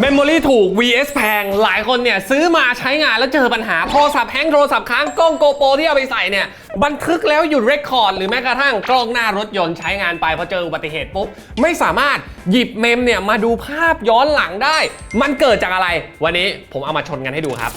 เมมโมรี่ถูก vs แพง หลายคนเนี่ยซื้อมาใช้งานแล้วเจอปัญหา โทรศัพท์แฮงโทรศัพท์ค้างกล้องโกโปรที่เอาไปใส่เนี่ย บันทึกแล้วหยุดเรคคอร์ด หรือแม้กระทั่งกล้องหน้ารถยนต์ใช้งานไปพอเจออุบัติเหตุปุ๊บ ไม่สามารถหยิบเมมเนี่ยมาดูภาพย้อนหลังได้ มันเกิดจากอะไร วันนี้ผมเอามาชนกันให้ดูครับ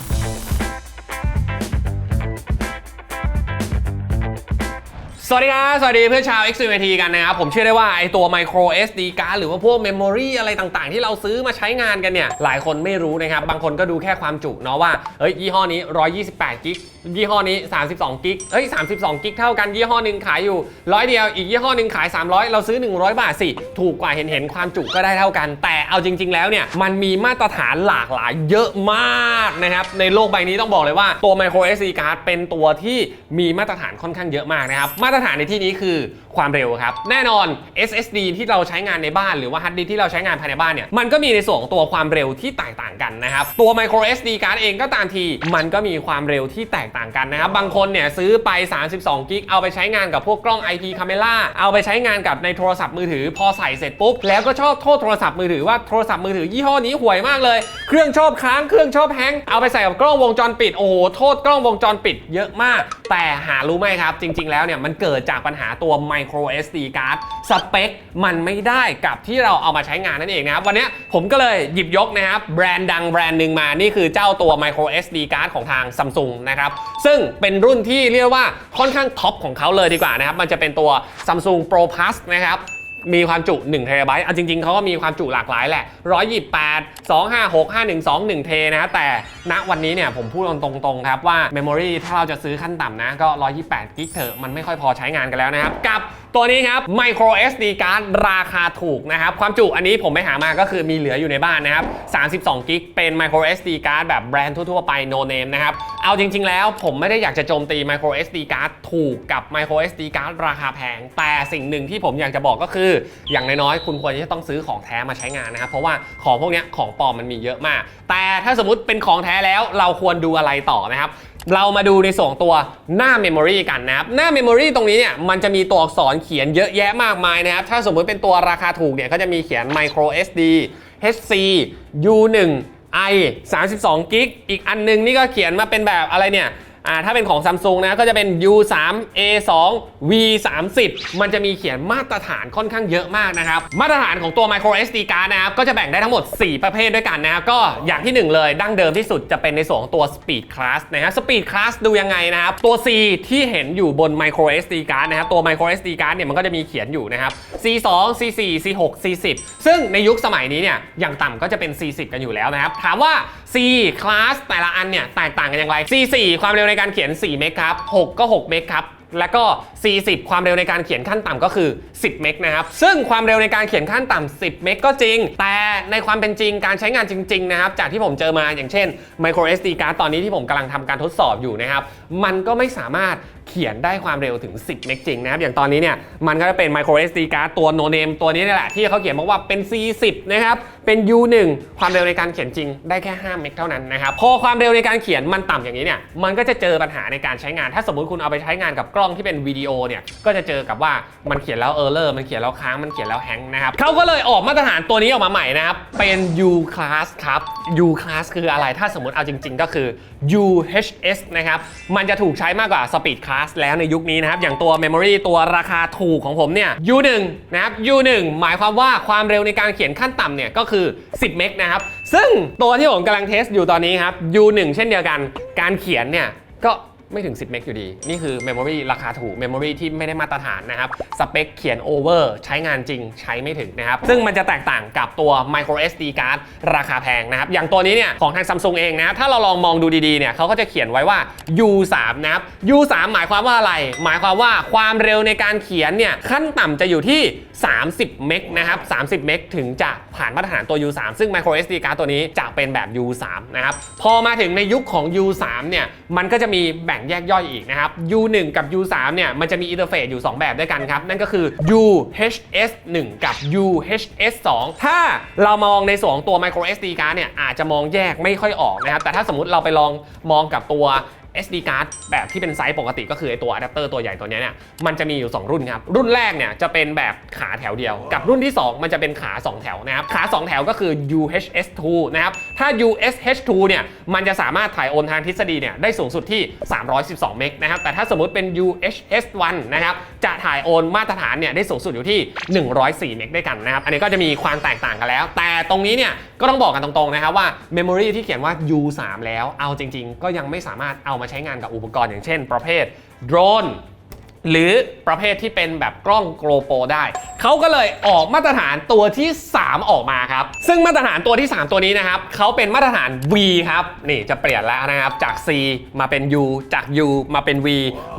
สวัสดีครับ สวัสดีเพื่อนชาว XVT กันนะครับ ผมเชื่อได้ว่าไอตัว Micro SD card หรือว่าพวก Memory อะไรต่างๆ ที่เราซื้อมาใช้งานกันเนี่ย หลายคนไม่รู้นะครับ บางคนก็ดูแค่ความจุเนาะว่า เฮ้ย ยี่ห้อนี้ 128กิกยี่ห้อนี้ 32กิกเฮ้ย 32กิกเท่ากันยี่ห้อหนึ่งขายอยู่ร้อยเดียว อีกยี่ห้อหนึ่งขาย 300 เราซื้อ 100 บาทสิ ถูกกว่าเห็นเห็นความจุก็ได้เท่ากัน แต่เอาจริง ๆ แล้วเนี่ย มันมีมาตรฐานหลากหลายเยอะมากนะครับ ในโลกใบนี้ต้องบอกเลยว่าตัว Micro SD card เป็นตัวที่มีมาตรฐานค่อนข้างเยอะมากนะครับมาตรฐานในที่นี้คือความเร็วครับ แน่นอน SSD ที่เราใช้งานในบ้านหรือว่าฮาร์ดดิสที่เราใช้งานภายในบ้านเนี่ยมันก็มีในส่วนของตัวความเร็วที่แตกต่างกันนะครับ ตัว Micro SD card เองก็ตามที มันก็มีความเร็วที่แตกต่างกันนะครับ บางคนเนี่ยซื้อไป 32กิกเอาไปใช้งานกับพวกกล้อง IP Camera เอาไปใช้งานกับในโทรศัพท์มือถือ พอใส่เสร็จปุ๊บ แล้วก็ชอบโทษโทรศัพท์มือถือว่าโทรศัพท์มือถือยี่ห้อนี้ห่วยมากเลย เครื่องชอบค้างเครื่องชอบแฮงเอาไปใส่กับกล้องวงจรปิดโอ้โหโทษกล้องวงจรปิดเยอะมาก แต่หารู้ไหมครับ จริง ๆแล้วเนี่ยมันกิดกิดจากปัญหาตัว micro SD card สเปคมันไม่ได้กับที่เราเอามาใช้งานนั่นเองนะครับ วันนี้ผมก็เลยหยิบยกนะครับแบรนด์ดังแบรนด์หนึ่งมา นี่คือเจ้าตัว micro SD card ของทาง Samsung นะครับ ซึ่งเป็นรุ่นที่เรียกว่าค่อนข้างท็อปของเขาเลยดีกว่านะครับ มันจะเป็นตัว Samsung Pro Plus นะครับ มีความจุ1เทราไบต์เอาจริงๆเขาก็มีความจุหลากหลายแหละ 128 256 512 1เทนะแต่ณวันนี้เนี่ยผมพูดตรงๆครับว่าเมมโมรีถ้าเราจะซื้อขั้นต่ำนะก็ 128กิกเถอะมันไม่ค่อยพอใช้งานกันแล้วนะครับกับตัวนี้ครับ Micro SD card ราคาถูกนะครับ ความจุอันนี้ผมไปหามาก็คือมีเหลืออยู่ในบ้านนะครับ 32 กิกเป็น Micro SD card แบบแบรนด์ทั่วๆไป no name นะครับ เอาจริง ๆ แล้วผมไม่ได้อยากจะโจมตี Micro SD card ถูกกับ Micro SD card ราคาแพง แต่สิ่งหนึ่งที่ผมอยากจะบอกก็คือ อย่างน้อยๆ คุณควรจะต้องซื้อของแท้มาใช้งานนะครับ เพราะว่าของพวกนี้ของปลอมมันมีเยอะมาก แต่ถ้าสมมติเป็นของแท้แล้วเราควรดูอะไรต่อนะครับ เรามาดูในส่วนของตัวหน้า Memory กันนะครับ หน้า Memory ตรงนี้เนี่ยมันจะมีตัวอักษรเขียนเยอะแยะมากมายนะครับ ถ้าสมมุติเป็นตัวราคาถูกเนี่ยก็จะมีเขียน Micro SD HC U1 I 32กิกอีกอันนึงนี่ก็เขียนมาเป็นแบบอะไรเนี่ย อ่าถ้าเป็นของ Samsung นะก็จะเป็น U3 A2 V30 มันจะมีเขียนมาตรฐานค่อนข้างเยอะมากนะครับ มาตรฐานของตัว Micro SD card นะครับก็จะแบ่งได้ทั้งหมด 4 ประเภทด้วยกันนะครับก็อย่างที่ 1 เลยดั้งเดิมที่สุดจะเป็นในส่วนของตัว Speed Class นะฮะ Speed Class ดูยังไงนะครับ ตัว C ที่เห็นอยู่บน Micro SD card นะครับตัว Micro SD card เนี่ยมันก็จะมีเขียนอยู่นะครับ C2 C4 C6 C10 ซึ่งในยุคสมัยนี้เนี่ยอย่างต่ำก็จะเป็น C10 กันอยู่แล้วนะครับถามว่า C class แต่ละอันเนี่ยแตกต่างกันอย่างไร C4 ความเร็วในการเขียน 4 เมกครับ 6 ก็ 6 เมกครับ แล้วก็40ความเร็วในการเขียนขั้นต่ำก็คือ 10 เมกนะครับ ซึ่งความเร็วในการเขียนขั้นต่ำ 10 เมกก็จริง แต่ในความเป็นจริงการใช้งานจริง ๆ นะครับ จากที่ผมเจอมาอย่างเช่น micro SD card ตอนนี้ที่ผมกำลังทำการทดสอบอยู่นะครับ มันก็ไม่สามารถเขียนได้ความเร็วถึง 10 เมกจริงนะครับ อย่างตอนนี้เนี่ยมันก็จะเป็น micro SD card ตัว no name ตัวนี้นี่แหละที่เขาเขียนบอกว่าเป็น C10 นะครับ เป็น U1 ความเร็วในการเขียนจริงได้แค่ 5 เมกเท่านั้นนะครับ พอความเร็วในการเขียนมันต่ำอย่างนี้เนี่ย มันก็จะเจอปัญหาในการใช้งาน ถ้าสมมุติคุณเอาไปใช้งานกับกล้องที่เป็นวิดีโอเนี่ย ก็จะเจอกับว่ามันเขียนแล้วเออร์เลอร์ มันเขียนแล้วค้าง มันเขียนแล้วแฮงนะครับเขาก็เลยออกมาตรฐานตัวนี้ออกมาใหม่นะครับ เป็น U class ครับ U class คืออะไร ถ้าสมมติเอาจริง ๆ ก็คือ UHS นะครับ มันจะถูกใช้มากกว่า Speed class แล้วในยุคนี้นะครับ อย่างตัว Memory ตัวราคาถูกของผมเนี่ย U1 นะครับ U1 หมายความว่าความเร็วในการเขียนขั้นต่ำเนี่ยก็คือ10 เมกนะครับ ซึ่งตัวที่ผมกำลังเทสอยู่ตอนนี้ครับ U1 เช่นเดียวกัน การเขียนเนี่ยก็ ไม่ถึง 10 เมกอยู่ดี นี่คือ Memory ราคาถูก Memory ที่ไม่ได้มาตรฐานนะครับ สเปคเขียน Over ใช้งานจริงใช้ไม่ถึงนะครับ ซึ่งมันจะแตกต่างกับตัว Micro SD card ราคาแพงนะครับ อย่างตัวนี้เนี่ย ของทาง Samsung เองนะถ้าเราลองมองดูดีๆเนี่ยเขาก็จะเขียนไว้ว่า U3 นะครับ U3 หมายความว่าอะไร หมายความว่าความเร็วในการเขียนเนี่ยขั้นต่ำจะอยู่ที่ 30 เมกนะครับ30 เมกถึงจะผ่านมาตรฐานตัว U3 ซึ่ง Micro SD card ตัวนี้จะเป็นแบบ U3 นะครับพอมาถึงในยุคของ U3 เนี่ยมันก็จะมีแบ่งแยกย่อยอีกนะครับ U1 กับ U3 เนี่ยมันจะมีอินเทอร์เฟซอยู่ 2 แบบด้วยกันครับ นั่นก็คือ UHS 1 กับ UHS 2 ถ้าเรามองในส่วนของตัว Micro SD card เนี่ยอาจจะมองแยกไม่ค่อยออกนะครับ แต่ถ้าสมมติเราไปลองมองกับตัว SD card แบบที่เป็นไซส์ปกติก็คือไอตัวอะแดปเตอร์ตัวใหญ่ตัวเนี้ยเนี่ยมันจะมีอยู่ 2 รุ่นครับ รุ่นแรกเนี่ยจะเป็นแบบขาแถวเดียว กับรุ่นที่ 2 มันจะเป็นขา 2 แถวนะครับ ขา 2 แถวก็คือ UHS2 นะครับ ถ้า USH2 เนี่ยมันจะสามารถถ่ายโอนทางทฤษฎีเนี่ยได้สูงสุดที่ 312 เมกนะครับ แต่ถ้าสมมติเป็น UHS1 นะครับจะถ่ายโอนมาตรฐานเนี่ยได้สูงสุดอยู่ที่ 104 เมกด้วยกันนะครับ อันนี้ก็จะมีความแตกต่างกันแล้ว แต่ตรงนี้เนี่ยก็ต้องบอกกันตรงๆนะครับว่า Memory ที่เขียนว่า U3 แล้วเอาจริง ๆ ก็ยังไม่สามารถเอามาใช้งานกับอุปกรณ์อย่างเช่น ประเภทโดรนหรือประเภทที่เป็นแบบกล้องโกลโปรได้ เขาก็เลยออกมาตรฐานตัวที่ 3 ออกมาครับ ซึ่งมาตรฐานตัวที่ 3 ตัวนี้นะครับเขาเป็นมาตรฐาน V ครับ นี่จะเปลี่ยนแล้วนะครับ จาก C มาเป็น U จาก U มาเป็น V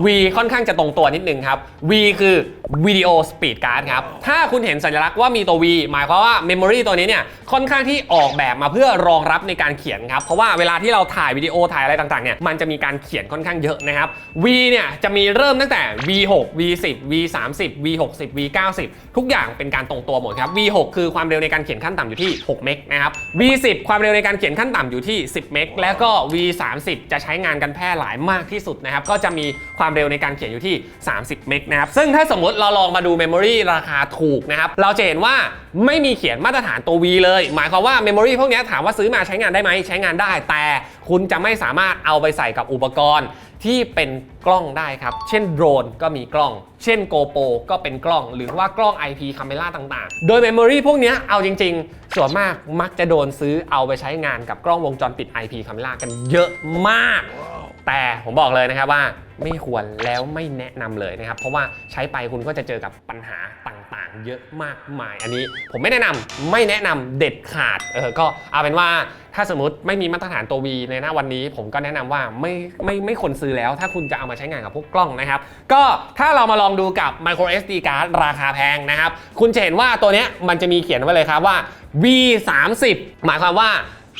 V ค่อนข้างจะตรงตัวนิดนึงครับ V คือ Video Speed Card ครับ ถ้าคุณเห็นสัญลักษณ์ว่ามีตัว V หมายความว่า Memory ตัวนี้เนี่ยค่อนข้างที่ออกแบบมาเพื่อรองรับในการเขียนครับ เพราะว่าเวลาที่เราถ่ายวิดีโอถ่ายอะไรต่างๆเนี่ยมันจะมีการเขียนค่อนข้างเยอะนะครับ V เนี่ยจะมีเริ่มตั้งแต่ V6 V10 V30 V60 V90 ทุกอย่างเป็นการตรงตัวหมดครับ V6 คือความเร็วในการเขียนขั้นต่ำอยู่ที่ 6 เมกนะครับ V10 ความเร็วในการเขียนขั้นต่ำอยู่ที่ 10 เมกแล้วก็ V30 จะใช้งานกันแพร่หลายมากที่สุดนะครับก็จะมีความเร็วในการเขียนอยู่ที่ 30 เมกนะครับซึ่งถ้าสมมติเราลองมาดูเมมโมรีราคาถูกนะครับ เราจะเห็นว่าไม่มีเขียนมาตรฐานตัว V เลย หมายความว่าเมมโมรีพวกนี้ถามว่าซื้อมาใช้งานได้ไหมใช้งานได้แต่ คุณจะไม่สามารถเอาไปใส่กับอุปกรณ์ที่เป็นกล้องได้ครับ เช่นโดรนก็มีกล้อง เช่น GoPro ก็เป็นกล้อง หรือว่ากล้อง IP Camera ต่างๆ โดย Memory พวกนี้เอาจริง ๆ ส่วนมากมักจะโดนซื้อเอาไปใช้งานกับกล้องวงจรปิด IP Camera กันเยอะมาก แต่ผมบอกเลยนะครับว่าไม่ควรแล้วไม่แนะนำเลยนะครับ เพราะว่าใช้ไปคุณก็จะเจอกับปัญหาต่างๆ เยอะมากมาย อันนี้ผมไม่แนะนำไม่แนะนำเด็ดขาดเออก็เอาเป็นว่าถ้าสมมติไม่มีมาตรฐานตัว V ในหน้าวันนี้ ผมก็แนะนำว่าไม่ไม่ไม่ควรซื้อแล้ว ถ้าคุณจะเอามาใช้งานกับพวกกล้องนะครับ ก็ถ้าเรามาลองดูกับ micro SD card ราคาแพงนะครับ คุณจะเห็นว่าตัวเนี้ยมันจะมีเขียนไว้เลยครับว่า V 3 0หมายความว่า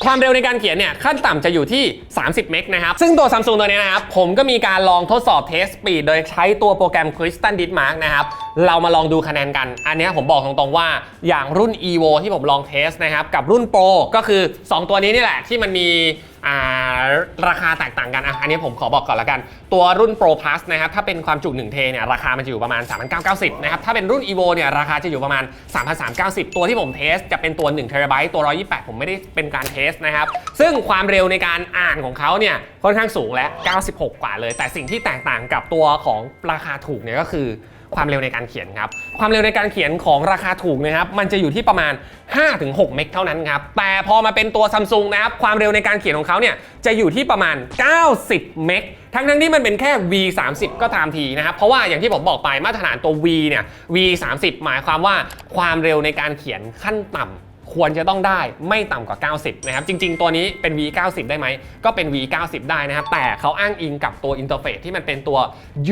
ความเร็วในการเขียนเนี่ยขั้นต่ำจะอยู่ที่ 30 เมกนะครับ ซึ่งตัว Samsung ตัวนี้นะครับ ผมก็มีการลองทดสอบเทสสปีดโดยใช้ตัวโปรแกรม Crystal d i s Mark นะครับ เรามาลองดูคะแนนกัน อันนี้ผมบอกตรงๆว่าอย่างรุ่น Evo ที่ผมลองเทสนะครับ กับรุ่น Pro ก็คือ 2 ตัวนี้นี่แหละที่มันมี ราคาแตกต่างกันอะอันนี้ผมขอบอกก่อนละกัน ตัวรุ่น Pro Plus นะครับถ้าเป็นความจุ1เทเนี่ยราคามันจะอยู่ประมาณ 3,990นะครับถ้าเป็นรุ่น Evo เนี่ยราคาจะอยู่ประมาณ 3,390 ตัวที่ผมเทสจะเป็นตัว1 t b ตัว 128 ผมไม่ได้เป็นการเทสนะครับซึ่งความเร็วในการอ่านของเขาเนี่ยค่อนข้างสูงและ 96 กว่าเลย แต่สิ่งที่แตกต่างกับตัวของราคาถูกเนี่ยก็คือ ความเร็วในการเขียนครับ ความเร็วในการเขียนของราคาถูกนะครับ มันจะอยู่ที่ประมาณ 5-6 เมกเท่านั้นครับ แต่พอมาเป็นตัวซัมซุงนะครับ ความเร็วในการเขียนของเขาเนี่ย จะอยู่ที่ประมาณ 90 เมกทั้งทั้งๆที่มันเป็นแค่ V 3 0ก็ตามทีนะครับ เพราะว่าอย่างที่ผมบอกไปมาตรฐานตัว V เนี่ย V 3 0หมายความว่าความเร็วในการเขียนขั้นต่ำ ควรจะต้องได้ไม่ต่ำกว่า 90 นะครับ จริง ๆ ตัวนี้เป็น V 90ได้ไหม ก็เป็น V 90ได้นะครับ แต่เขาอ้างอิงกับตัวอินเทอร์เฟซที่มันเป็นตัว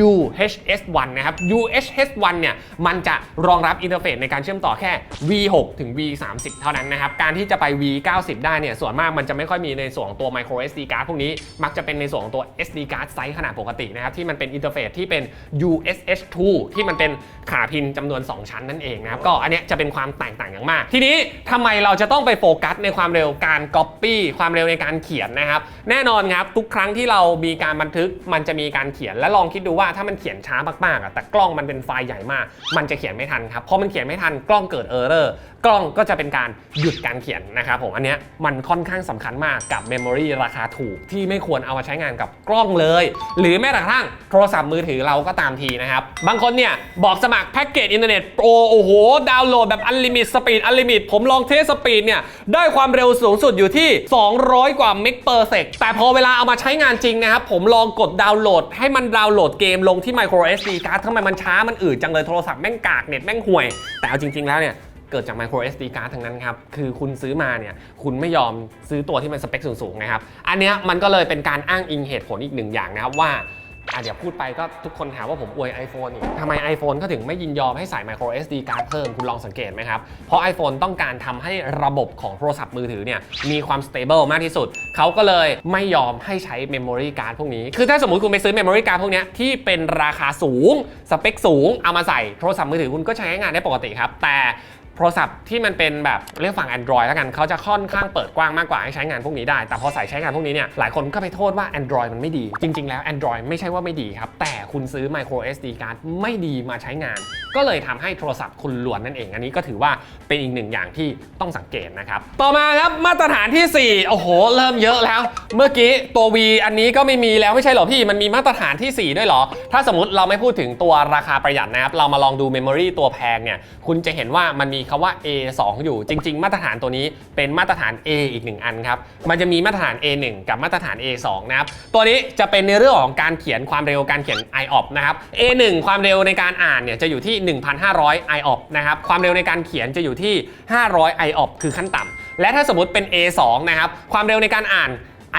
UHS1 นะครับ UHS1 เนี่ย มันจะรองรับอินเทอร์เฟซในการเชื่อมต่อแค่ V6 ถึง V30 เท่านั้นนะครับ การที่จะไป V90 ได้เนี่ย ส่วนมากมันจะไม่ค่อยมีในส่วนของตัว micro SD card พวกนี้ มักจะเป็นในส่วนของตัว SD card ไซส์ขนาดปกตินะครับ ที่มันเป็นอินเทอร์เฟซที่เป็น USH2 ที่มันเป็นขาพินจำนวน 2 ชั้นนั่นเองนะครับ ก็อันเนี้ยจะเป็นความแตกต่างอย่างมาก ทีนี้ทำไมไมเราจะต้องไปโฟกัสในความเร็วการ Copy ความเร็วในการเขียนนะครับ แน่นอนครับทุกครั้งที่เรามีการบันทึกมันจะมีการเขียนและลองคิดดูว่าถ้ามันเขียนช้ามากๆอะแต่กล้องมันเป็นไฟล์ใหญ่มาก มันจะเขียนไม่ทันครับพอมันเขียนไม่ทันกล้องเกิดเออร์เรอร์กล้องก็จะเป็นการหยุดการเขียนนะครับผมอันเนี้ยมันค่อนข้างสำคัญมากกับเมมโมรีราคาถูกที่ไม่ควรเอามาใช้งานกับกล้องเลย หรือแม้แต่กระทั่งโทรศัพท์มือถือเราก็ตามทีนะครับบางคนเนี่ยบอกสมัครแพ็กเกจอินเทอร์เน็ตโปรโอ้โหดาวน์โหลดแบบอันลิมิตสปีดอันลิมิตผมลองเทสสปีดเนี่ยได้ความเร็วสูงสุดอยู่ที่ 200 กว่าเมกเปอร์เซกแต่พอเวลาเอามาใช้งานจริงนะครับ ผมลองกดดาวน์โหลด ให้มันดาวน์โหลดเกมลงที่ micro SD card ทำไมมันช้ามันอืดจังเลยโทรศัพท์แม่งกากเน็ตแม่งห่วย แต่เอาจริง ๆ แล้วเนี่ยเกิดจาก micro SD card ทั้งนั้นครับ คือคุณซื้อมาเนี่ย คุณไม่ยอมซื้อตัวที่มันสเปคสูงๆนะครับ อันเนี้ยมันก็เลยเป็นการอ้างอิงเหตุผลอีกหนึ่งอย่างนะครับว่า อะเดี๋ยวพูดไปก็ทุกคนหาว่าผมอวย iPhone อีกทำไม iPhone ก็ถึงไม่ยินยอมให้ใส่ micro SD card เพิ่มคุณลองสังเกตไหมครับ เพราะ iPhone ต้องการทำให้ระบบของโทรศัพท์มือถือเนี่ยมีความ stable มากที่สุด เขาก็เลยไม่ยอมให้ใช้ memory card พวกนี้ คือถ้าสมมติคุณไปซื้อ memory card พวกนี้ที่เป็นราคาสูง สเปคสูง เอามาใส่โทรศัพท์มือถือคุณก็ใช้งานได้ปกติครับ แต่ โทรศัพท์ที่มันเป็นแบบเรียกฝั่ง Android แล้วกันเขาจะค่อนข้างเปิดกว้างมากกว่าให้ใช้งานพวกนี้ได้ แต่พอใส่ใช้งานพวกนี้เนี่ยหลายคนก็ไปโทษว่า Android มันไม่ดี จริง ๆ แล้ว Android ไม่ใช่ว่าไม่ดีครับ แต่คุณซื้อ micro SD card ไม่ดีมาใช้งาน ก็เลยทำให้โทรศัพท์คุณหลวนนั่นเอง อันนี้ก็ถือว่าเป็นอีกหนึ่งอย่างที่ต้องสังเกตนะครับ ต่อมาครับมาตรฐานที่ 4 โอ้โห เริ่มเยอะแล้ว เมื่อกี้ตัว V อันนี้ก็ไม่มีแล้วไม่ใช่หรอพี่ มันมีมาตรฐานที่ 4 ด้วยเหรอ ถ้าสมมติเราไม่พูดถึงตัวราคาประหยัดนะครับ เรามาลองดูเมมโมรีตัวแพงเนี่ย คุณจะเห็นว่ามันมีคาว่า A2 อยู่ จริง ๆ มาตรฐานตัวนี้เป็นมาตรฐาน A อีกหนึ่งอันครับ มันจะมีมาตรฐาน A1 กับมาตรฐาน A2 นะครับ ตัวนี้จะเป็นในเรื่องของการเขียนความเร็วการเขียน IOP นะครับ A1 ความเร็วในการอ่านเนี่ยจะอยู่ที่ 1,500 IOP นะครับ ความเร็วในการเขียนจะอยู่ที่ 500 IOP คือขั้นต่ำและถ้าสมมติเป็น A2 นะครับ ความเร็วในการอ่าน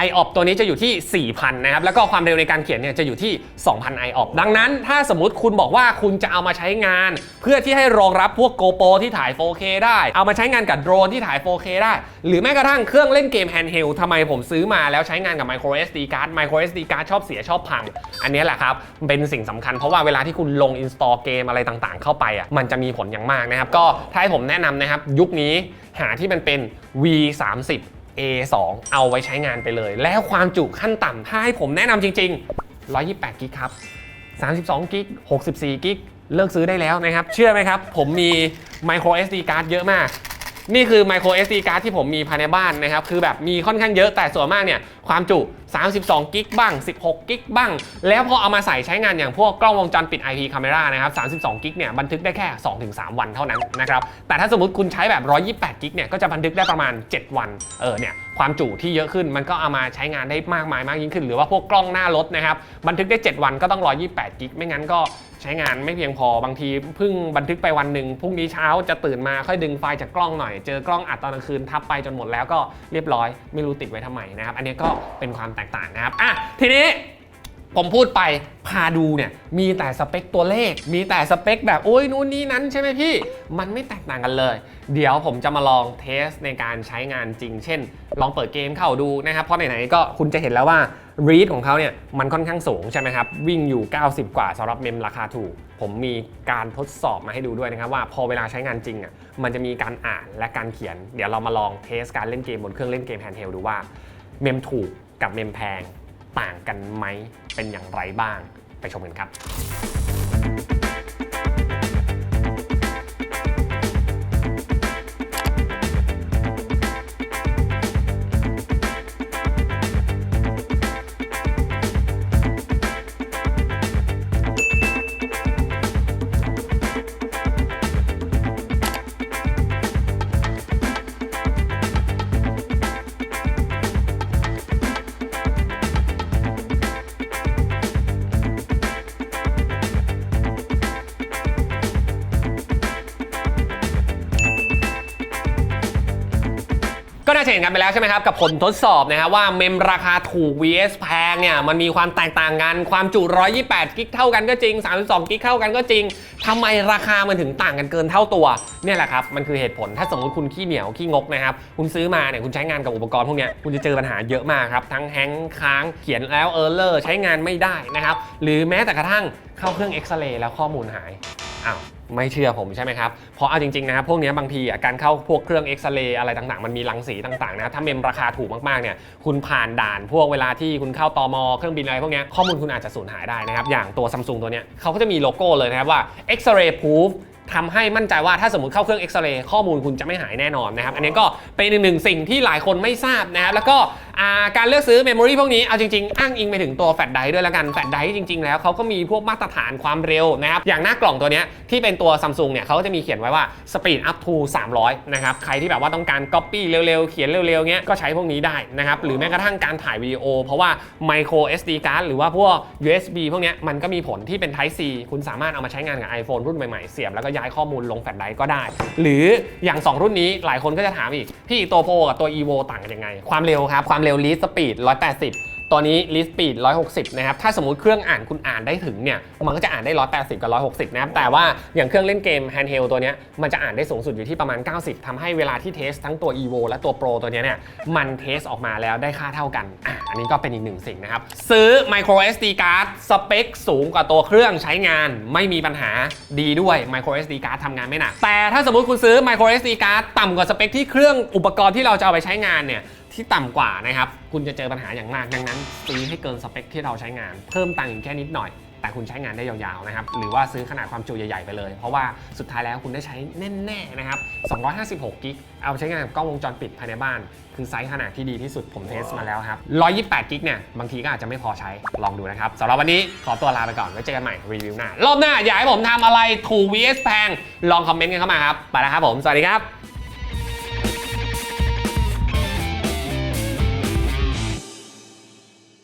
IOP ตัวนี้จะอยู่ที่ 4,000 นะครับ แล้วก็ความเร็วในการเขียนเนี่ยจะอยู่ที่ 2,000 IOP ดังนั้นถ้าสมมติคุณบอกว่าคุณจะเอามาใช้งาน เพื่อที่ให้รองรับพวก GoPro ที่ถ่าย 4K ได้ เอามาใช้งานกับโดรนที่ถ่าย 4K ได้ หรือแม้กระทั่งเครื่องเล่นเกม handheld ทำไมผมซื้อมาแล้วใช้งานกับ micro SD card micro SD card ชอบเสียชอบพัง อันนี้แหละครับเป็นสิ่งสำคัญเพราะว่าเวลาที่คุณลง install เกมอะไรต่างๆ เข้าไปอะมันจะมีผลอย่างมากนะครับก็ถ้าให้ผมแนะนำนะครับยุคนี้หาที่มันเป็น V30 A2 เอาไว้ใช้งานไปเลย แล้วความจุขั้นต่ำถ้าให้ผมแนะนำจริง ๆ 128กิกครับ32กิก64กิกเลิกซื้อได้แล้วนะครับ เชื่อไหมครับ ผมมี micro SD card เยอะมาก นี่คือ micro SD card ที่ผมมีภายในบ้านนะครับ คือแบบมีค่อนข้างเยอะแต่ส่วนมากเนี่ย ความจุ 32กิกบ้าง 16กิกบ้าง แล้วพอเอามาใส่ใช้งานอย่างพวกกล้องวงจรปิด IP camera นะครับ32กิกเนี่ยบันทึกได้แค่ 2-3 วันเท่านั้นนะครับแต่ถ้าสมมติคุณใช้แบบ 128กิกเนี่ยก็จะบันทึกได้ประมาณ 7 วันเออเนี่ยความจุที่เยอะขึ้นมันก็เอามาใช้งานได้มากมายมากยิ่งขึ้น หรือว่าพวกกล้องหน้ารถนะครับบันทึกได้ 7 วันก็ต้อง128กิกไม่งั้นก็ ใช้งานไม่เพียงพอบางทีเพิ่งบันทึกไปวันหนึ่งพรุ่งนี้เช้าจะตื่นมาค่อยดึงไฟล์จากกล้องหน่อยเจอกล้องอัดตอนกลางคืนทับไปจนหมดแล้วก็เรียบร้อย ไม่รู้ติดไว้ทำไมนะครับ อันนี้ก็เป็นความแตกต่างนะครับอะทีนี้ ผมพูดไปพาดูเนี่ยมีแต่สเปคตัวเลข มีแต่สเปคแบบโอ้ยนู่นนี่นั้นใช่ไหมพี่ มันไม่แตกต่างกันเลย เดี๋ยวผมจะมาลองเทสในการใช้งานจริง เช่น ลองเปิดเกมเข้าดูนะครับ เพราะไหนๆก็คุณจะเห็นแล้วว่า read ของเขาเนี่ยมันค่อนข้างสูงใช่ไหมครับ วิ่งอยู่ 90 กว่าสำหรับเมมราคาถูก ผมมีการทดสอบมาให้ดูด้วยนะครับว่าพอเวลาใช้งานจริงอะมันจะมีการอ่านและการเขียน เดี๋ยวเรามาลองเทสการเล่นเกมบนเครื่องเล่นเกมแฮนด์เฮลดูว่าเมมถูกกับเมมแพง ต่างกันไหมเป็นอย่างไรบ้างไปชมกันครับ ก็น่าจะเห็นกันไปแล้วใช่ไหมครับกับผลทดสอบนะครับว่าเมมราคาถูก vs แพงเนี่ยมันมีความแตกต่างกันความจุ 128 กิกเท่ากันก็จริง 32 กิกเท่ากันก็จริงทำไมราคามันถึงต่างกันเกินเท่าตัวเนี่ยแหละครับมันคือเหตุผลถ้าสมมติคุณขี้เหนียวขี้งกนะครับคุณซื้อมาเนี่ยคุณใช้งานกับอุปกรณ์พวกเนี้ยคุณจะเจอปัญหาเยอะมากครับทั้งแฮงค้างเขียนแล้วเออร์เลอร์ใช้งานไม่ได้นะครับหรือแม้แต่กระทั่งเข้าเครื่องเอ็กซเรย์แล้วข้อมูลหาย อ้าวไม่เชื่อผมใช่ไหมครับ เพราะเอาจริงๆนะครับพวกนี้บางทีการเข้าพวกเครื่องเอ็กซเรย์อะไรต่างๆ มันมีรังสีต่างๆนะครับถ้าเมมราคาถูกมากๆเนี่ยคุณผ่านด่านพวกเวลาที่คุณเข้าตอมอเครื่องบินอะไรพวกนี้ข้อมูลคุณอาจจะสูญหายได้นะครับ อย่างตัวซัมซุงตัวเนี้ยเขาก็จะมีโลโก้เลยนะครับว่า X-ray proof ทำให้มั่นใจว่าถ้าสมมติเข้าเครื่องเอ็กซเรย์ข้อมูลคุณจะไม่หายแน่นอนนะครับ อันนี้ก็เป็นหนึ่งสิ่งที่หลายคนไม่ทราบนะครับแล้วก็ การเลือกซื้อเมมโมรีพวกนี้ เอาจริงๆ อ้างอิงไปถึงตัวแฟลชไดร์ด้วยละกัน แฟลชไดร์จริงๆ แล้วเขาก็มีพวกมาตรฐานความเร็วนะครับ อย่างหน้ากล่องตัวนี้ที่เป็นตัวซัมซุงเนี่ยเขาก็จะมีเขียนไว้ว่า speed up to 300 นะครับ ใครที่แบบว่าต้องการ copy เร็วๆ เขียนเร็วๆ เงี้ย ก็ใช้พวกนี้ได้นะครับ หรือแม้กระทั่งการถ่ายวิดีโอ เพราะว่า micro SD card หรือว่าพวก USB พวกเนี้ยมันก็มีผลที่เป็น Type C คุณสามารถเอามาใช้งานกับ iPhone รุ่นใหม่ๆ เสียบแล้วก็ย้ายข้อมูลลงแฟลชไดร์ก็ได้ หรืออย่าง 2 รุ่นนี้หลายคนก็จะถามอีกพี่ตัวโปรกับตัว evo ต่างกันยังไง ความเร็วครับความเร็ว lead speed 180 ตัวนี้ list speed 160 นะครับ ถ้าสมมุติเครื่องอ่านคุณอ่านได้ถึงเนี่ย มันก็จะอ่านได้ 180 กับ 160 นะครับ แต่ว่าอย่างเครื่องเล่นเกม handheld ตัวนี้มันจะอ่านได้สูงสุดอยู่ที่ประมาณ 90ทำให้เวลาที่เทสทั้งตัว evo และตัว pro ตัวนี้เนี่ย มันเทสออกมาแล้วได้ค่าเท่ากัน อะ อันนี้ก็เป็นอีกหนึ่งสิ่งนะครับ ซื้อ micro SD card สเปคสูงกว่าตัวเครื่องใช้งานไม่มีปัญหาดีด้วย micro SD card ทำงานไม่หนัก แต่ถ้าสมมติคุณซื้อ micro SD card ต่ำกว่าสเปคที่เครื่องอุปกรณ์ที่เราจะเอาไปใช้งานเนี่ย ที่ต่ำกว่านะครับ คุณจะเจอปัญหาอย่างมาก ดังนั้น ซื้อให้เกินสเปคที่เราใช้งาน เพิ่มตังค์อีกแค่นิดหน่อย แต่คุณใช้งานได้ยาวๆนะครับ หรือว่าซื้อขนาดความจุใหญ่ๆไปเลย เพราะว่าสุดท้ายแล้วคุณได้ใช้แน่ๆนะครับ256กิกเอาไปใช้งานกับกล้องวงจรปิดภายในบ้าน คือไซส์ขนาดที่ดีที่สุดผมเทสมาแล้วครับ128กิกเนี่ยบางทีก็อาจจะไม่พอใช้ลองดูนะครับสำหรับวันนี้ขอตัวลาไปก่อนไว้เจอกันใหม่รีวิวหน้ารอบหน้าอยากให้ผมทำอะไรถูก vs แพงลองคอมเมนต์กันเข้ามาครับไปแล้วครับผมสวัสดีครับ